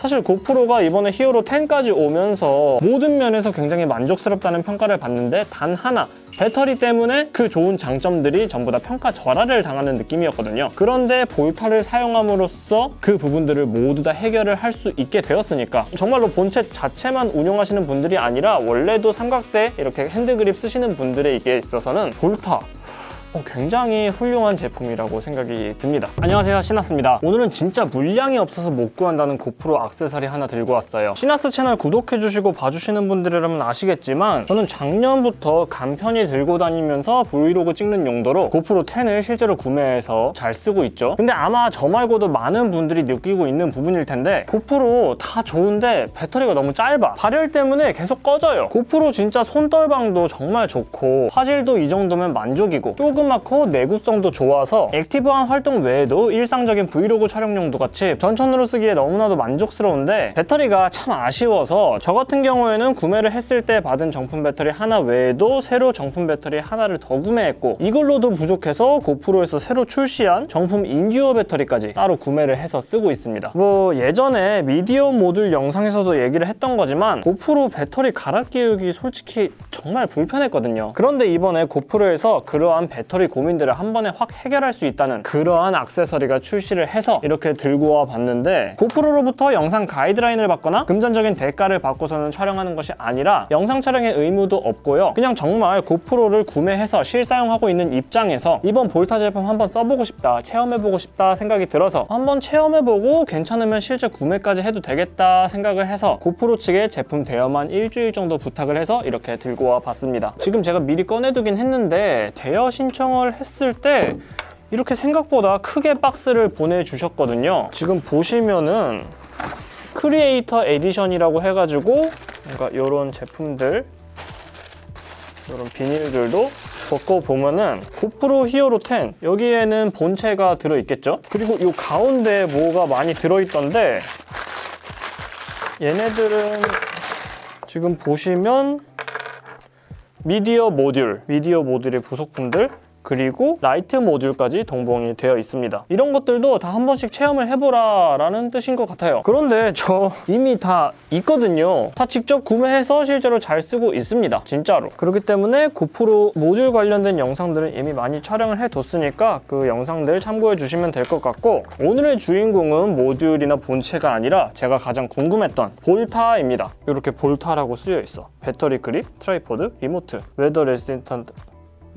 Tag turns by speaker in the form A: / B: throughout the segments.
A: 사실 고프로가 이번에 히어로 10까지 오면서 모든 면에서 굉장히 만족스럽다는 평가를 받는데 단 하나 배터리 때문에 그 좋은 장점들이 전부 다 평가 절하를 당하는 느낌이었거든요. 그런데 볼타를 사용함으로써 그 부분들을 모두 다 해결을 할 수 있게 되었으니까 정말로 본체 자체만 운용하시는 분들이 아니라 원래도 삼각대 이렇게 핸드그립 쓰시는 분들에게 있어서는 볼타 어, 굉장히 훌륭한 제품이라고 생각이 듭니다. 안녕하세요, 시나스입니다. 오늘은 진짜 물량이 없어서 못 구한다는 고프로 악세사리 하나 들고 왔어요. 시나스 채널 구독해주시고 봐주시는 분들이라면 아시겠지만 저는 작년부터 간편히 들고 다니면서 브이로그 찍는 용도로 고프로 10을 실제로 구매해서 잘 쓰고 있죠. 근데 아마 저 말고도 많은 분들이 느끼고 있는 부분일 텐데 고프로 다 좋은데 배터리가 너무 짧아. 발열 때문에 계속 꺼져요. 고프로 진짜 손떨방도 정말 좋고 화질도 이 정도면 만족이고 조 그맣고 내구성도 좋아서 액티브한 활동 외에도 일상적인 브이로그 촬영용도 같이 전천으로 쓰기에 너무나도 만족스러운데 배터리가 참 아쉬워서 저 같은 경우에는 구매를 했을 때 받은 정품 배터리 하나 외에도 새로 정품 배터리 하나를 더 구매했고 이걸로도 부족해서 고프로에서 새로 출시한 정품 인듀어 배터리까지 따로 구매를 해서 쓰고 있습니다. 뭐 예전에 미디어 모듈 영상에서도 얘기를 했던 거지만 고프로 배터리 갈아 끼우기 솔직히 정말 불편했거든요. 그런데 이번에 고프로에서 그러한 배터리 고민들을 한 번에 확 해결할 수 있다는 그러한 액세서리가 출시를 해서 이렇게 들고 와 봤는데 고프로로부터 영상 가이드라인을 받거나 금전적인 대가를 받고서는 촬영하는 것이 아니라 영상 촬영의 의무도 없고요. 그냥 정말 고프로를 구매해서 실사용하고 있는 입장에서 이번 볼타 제품 한번 써보고 싶다, 체험해보고 싶다 생각이 들어서 한번 체험해보고 괜찮으면 실제 구매까지 해도 되겠다 생각을 해서 고프로 측에 제품 대여만 일주일 정도 부탁을 해서 이렇게 들고 와 봤습니다. 지금 제가 미리 꺼내두긴 했는데 대여 신청 을 했을 때 이렇게 생각보다 크게 박스를 보내주셨거든요. 지금 보시면은 크리에이터 에디션이라고 해가지고 뭔가 이런 제품들 이런 비닐들도 벗고 보면은 고프로 히어로 10 여기에는 본체가 들어있겠죠? 그리고 이 가운데 뭐가 많이 들어있던데 얘네들은 지금 보시면 미디어 모듈, 미디어 모듈의 부속품들 그리고 라이트 모듈까지 동봉이 되어 있습니다. 이런 것들도 다 한 번씩 체험을 해보라 라는 뜻인 것 같아요. 그런데 저 이미 다 있거든요. 다 직접 구매해서 실제로 잘 쓰고 있습니다. 진짜로. 그렇기 때문에 고프로 모듈 관련된 영상들은 이미 많이 촬영을 해뒀으니까 그 영상들 참고해 주시면 될 것 같고 오늘의 주인공은 모듈이나 본체가 아니라 제가 가장 궁금했던 볼타입니다. 이렇게 볼타라고 쓰여 있어. 배터리 그립, 트라이포드, 리모트, 웨더 레지스턴트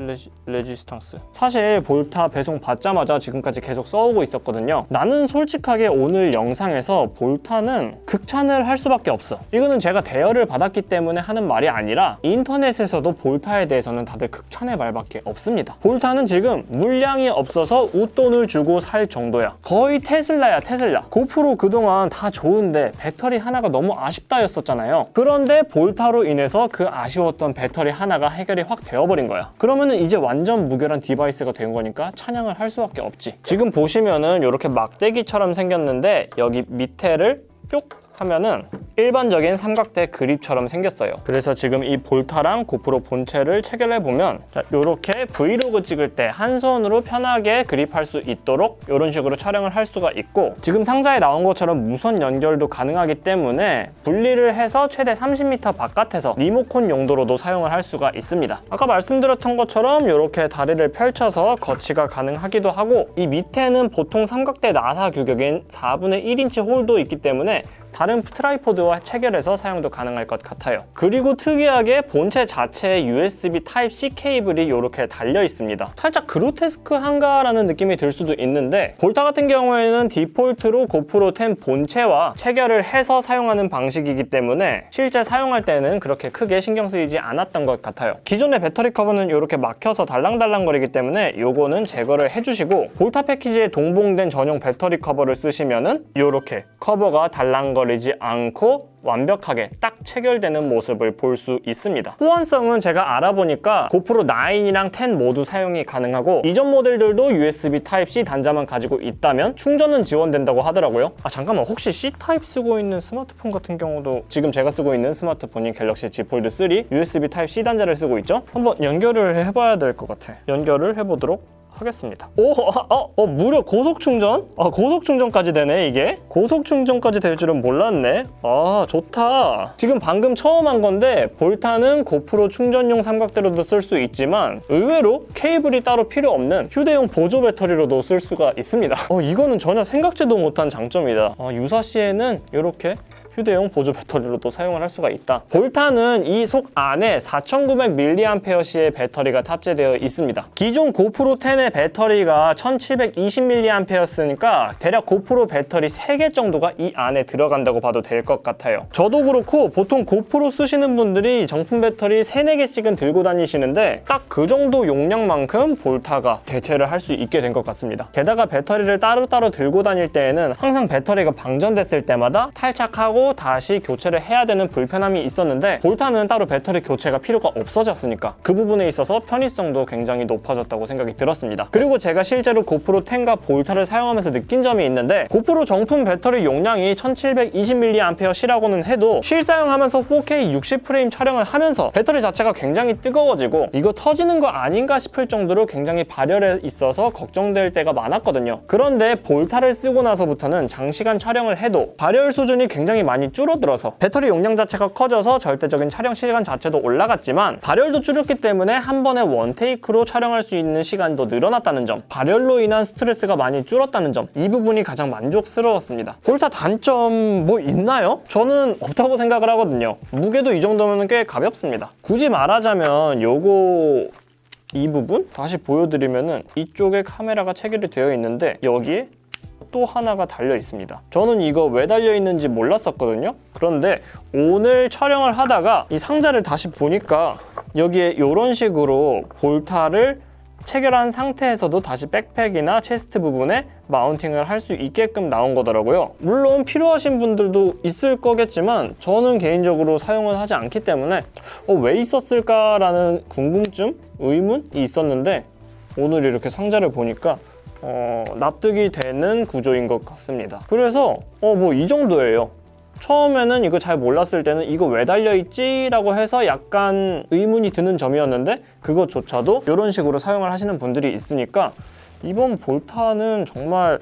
A: 레지, 레지스탕스. 사실 볼타 배송 받자마자 지금까지 계속 써오고 있었거든요. 나는 솔직하게 오늘 영상에서 볼타는 극찬을 할 수밖에 없어. 이거는 제가 대여를 받았기 때문에 하는 말이 아니라 인터넷에서도 볼타에 대해서는 다들 극찬의 말밖에 없습니다. 볼타는 지금 물량이 없어서 웃돈을 주고 살 정도야. 거의 테슬라야 테슬라. 고프로 그동안 다 좋은데 배터리 하나가 너무 아쉽다였었잖아요. 그런데 볼타로 인해서 그 아쉬웠던 배터리 하나가 해결이 확 되어버린 거야. 그러면 은 이제 완전 무결한 디바이스가 된 거니까 찬양을 할 수밖에 없지. 지금 보시면은 이렇게 막대기처럼 생겼는데 여기 밑에를 뿅 하면은 일반적인 삼각대 그립처럼 생겼어요. 그래서 지금 이 볼타랑 고프로 본체를 체결해 보면 이렇게 브이로그 찍을 때 한 손으로 편하게 그립할 수 있도록 이런 식으로 촬영을 할 수가 있고 지금 상자에 나온 것처럼 무선 연결도 가능하기 때문에 분리를 해서 최대 30m 바깥에서 리모컨 용도로도 사용을 할 수가 있습니다. 아까 말씀드렸던 것처럼 이렇게 다리를 펼쳐서 거치가 가능하기도 하고 이 밑에는 보통 삼각대 나사 규격인 4분의 1인치 홀도 있기 때문에 다른 트라이포드와 체결해서 사용도 가능할 것 같아요. 그리고 특이하게 본체 자체에 USB Type-C 케이블이 이렇게 달려 있습니다. 살짝 그로테스크한가라는 느낌이 들 수도 있는데 볼타 같은 경우에는 디폴트로 고프로 10 본체와 체결을 해서 사용하는 방식이기 때문에 실제 사용할 때는 그렇게 크게 신경 쓰이지 않았던 것 같아요. 기존의 배터리 커버는 이렇게 막혀서 달랑달랑거리기 때문에 요거는 제거를 해주시고 볼타 패키지에 동봉된 전용 배터리 커버를 쓰시면은 이렇게 커버가 달랑거리 지 않고 완벽하게 딱 체결되는 모습을 볼 수 있습니다. 호환성은 제가 알아보니까 고프로 9이랑 10 모두 사용이 가능하고 이전 모델들도 USB Type-C 단자만 가지고 있다면 충전은 지원된다고 하더라고요. 아 잠깐만 혹시 C-타입 쓰고 있는 스마트폰 같은 경우도 지금 제가 쓰고 있는 스마트폰인 갤럭시 Z 폴드 3 USB Type-C 단자를 쓰고 있죠? 한번 연결을 해봐야 될 것 같아. 연결을 해보도록 하겠습니다. 오, 아, 어, 어, 무려 고속 충전? 아, 고속 충전까지 되네, 이게? 고속 충전까지 될 줄은 몰랐네. 아, 좋다. 지금 방금 처음 한 건데, 볼타는 고프로 충전용 삼각대로도 쓸 수 있지만, 의외로 케이블이 따로 필요 없는 휴대용 보조 배터리로도 쓸 수가 있습니다. 어, 이거는 전혀 생각지도 못한 장점이다. 아, 유사시에는 이렇게 휴대용 보조 배터리로도 사용을 할 수가 있다. 볼타는 이 속 안에 4900mAh의 배터리가 탑재되어 있습니다. 기존 고프로 10의 배터리가 1720mAh였으니까 대략 고프로 배터리 3개 정도가 이 안에 들어간다고 봐도 될 것 같아요. 저도 그렇고 보통 고프로 쓰시는 분들이 정품 배터리 3, 4개씩은 들고 다니시는데 딱 그 정도 용량만큼 볼타가 대체를 할 수 있게 된 것 같습니다. 게다가 배터리를 따로따로 들고 다닐 때에는 항상 배터리가 방전됐을 때마다 탈착하고 다시 교체를 해야 되는 불편함이 있었는데 볼타는 따로 배터리 교체가 필요가 없어졌으니까 그 부분에 있어서 편의성도 굉장히 높아졌다고 생각이 들었습니다. 그리고 제가 실제로 고프로 10과 볼타를 사용하면서 느낀 점이 있는데 고프로 정품 배터리 용량이 1720mAh라고는 해도 실사용하면서 4K 60프레임 촬영을 하면서 배터리 자체가 굉장히 뜨거워지고 이거 터지는 거 아닌가 싶을 정도로 굉장히 발열에 있어서 걱정될 때가 많았거든요. 그런데 볼타를 쓰고 나서부터는 장시간 촬영을 해도 발열 수준이 굉장히 많이 줄어들어서 배터리 용량 자체가 커져서 절대적인 촬영 시간 자체도 올라갔지만 발열도 줄였기 때문에 한 번에 원테이크로 촬영할 수 있는 시간도 늘어났다는 점 발열로 인한 스트레스가 많이 줄었다는 점 이 부분이 가장 만족스러웠습니다. 볼타 단점 뭐 있나요? 저는 없다고 생각을 하거든요. 무게도 이 정도면 꽤 가볍습니다. 굳이 말하자면 요거 이 부분 다시 보여드리면은 이쪽에 카메라가 체결이 되어 있는데 여기에 또 하나가 달려 있습니다. 저는 이거 왜 달려 있는지 몰랐었거든요. 그런데 오늘 촬영을 하다가 이 상자를 다시 보니까 여기에 이런 식으로 볼타를 체결한 상태에서도 다시 백팩이나 체스트 부분에 마운팅을 할 수 있게끔 나온 거더라고요. 물론 필요하신 분들도 있을 거겠지만 저는 개인적으로 사용을 하지 않기 때문에 어, 왜 있었을까라는 궁금증, 의문이 있었는데 오늘 이렇게 상자를 보니까 어, 납득이 되는 구조인 것 같습니다. 그래서 어, 뭐 이 정도예요. 처음에는 이거 잘 몰랐을 때는 이거 왜 달려있지? 라고 해서 약간 의문이 드는 점이었는데 그것조차도 이런 식으로 사용을 하시는 분들이 있으니까 이번 볼타는 정말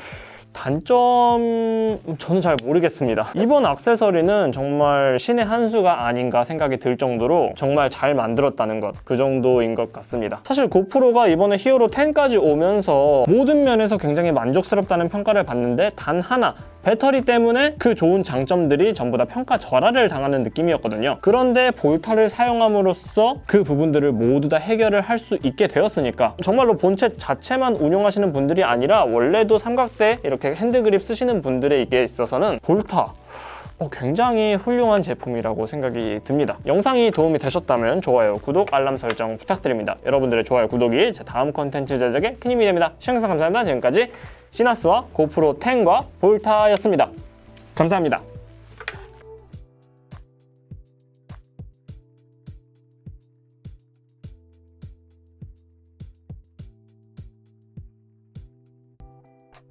A: 단점 저는 잘 모르겠습니다. 이번 액세서리는 정말 신의 한 수가 아닌가 생각이 들 정도로 정말 잘 만들었다는 것 그 정도인 것 같습니다. 사실 고프로가 이번에 히어로 10까지 오면서 모든 면에서 굉장히 만족스럽다는 평가를 받는데 단 하나 배터리 때문에 그 좋은 장점들이 전부 다 평가 절하를 당하는 느낌이었거든요. 그런데 볼타를 사용함으로써 그 부분들을 모두 다 해결을 할 수 있게 되었으니까 정말로 본체 자체만 운용하시는 분들이 아니라 원래도 삼각대 이렇게 핸드그립 쓰시는 분들에게 있어서는 볼타 어, 굉장히 훌륭한 제품이라고 생각이 듭니다. 영상이 도움이 되셨다면 좋아요, 구독, 알람 설정 부탁드립니다. 여러분들의 좋아요, 구독이 제 다음 컨텐츠 제작에 큰 힘이 됩니다. 시청해주셔서 감사합니다. 지금까지 시나스와 고프로 10과 볼타였습니다. 감사합니다.